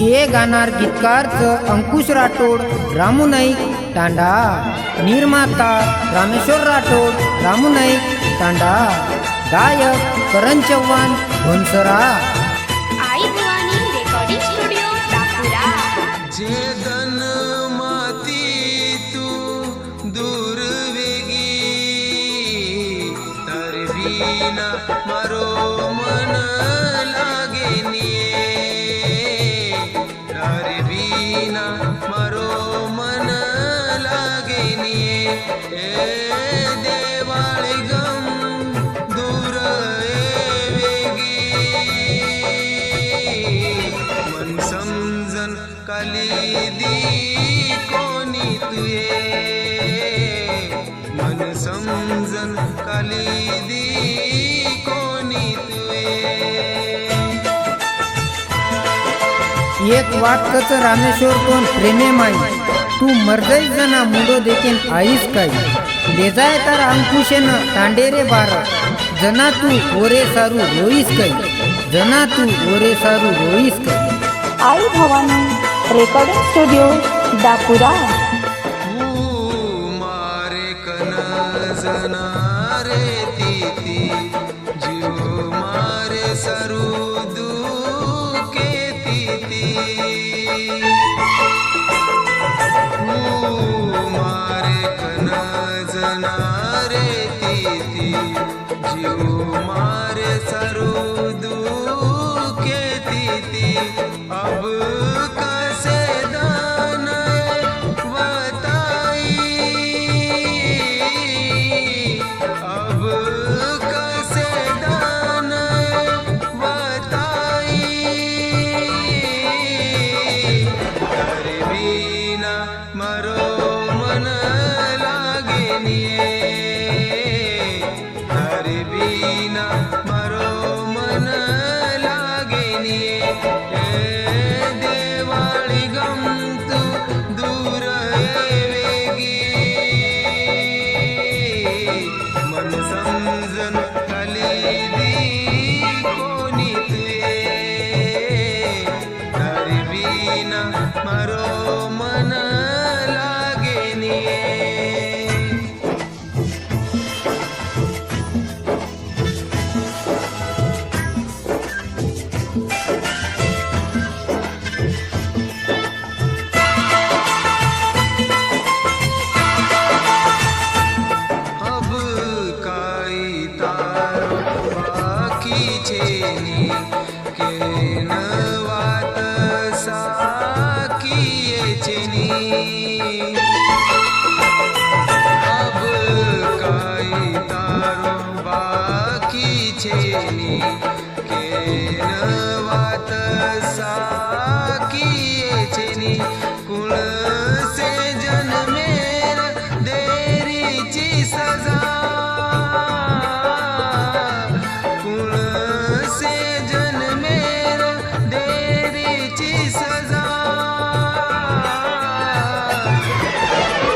हे गाणार गीतकारचं अंकुश राठोड रामू नाईक तांडा. निर्माता रामेश्वर राठोड रामू नाईक तांडा. गायक करण चव्हाण भोनसरा एक वाटकच रामेश्वर कोण? प्रेमे माई. तू मर्दई जना मुडो देखील आईस काही. लेजाय तर अंकुशेन तांडेरे बार. जना तू ओरे सारू रोईस काही. जना तू ओरे सारू रोईस काही. आई भवानी रेकॉर्डिंग स्टुडिओ दापुरा मारे कन जनारे केरवात साकीये चेनी कुळ से जन्मेर देरीची सजा. कुळ से जन्मेर देरीची सजा.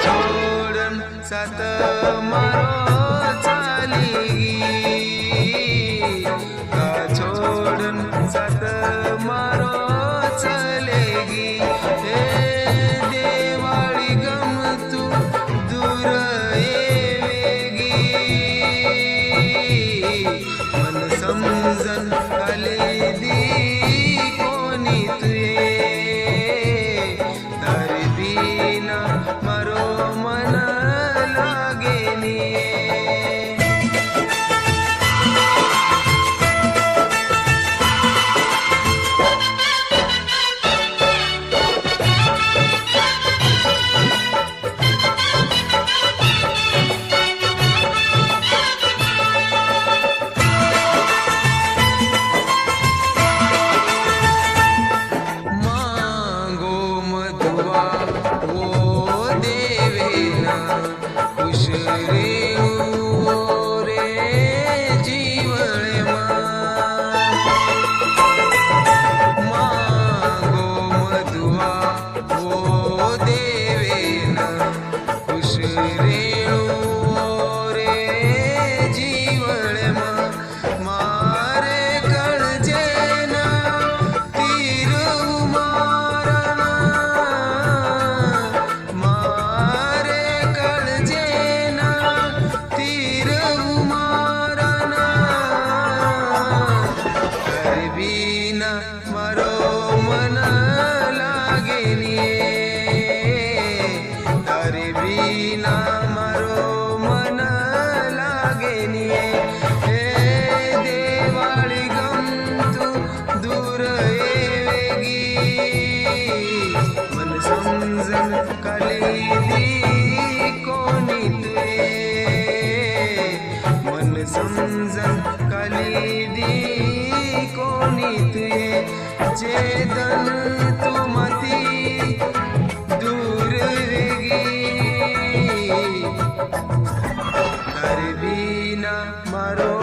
छोडन सत मारो चाली. रंजन कलिदी कोणी तुये? चेतन कली कोनि ते चेदनति दूरीना म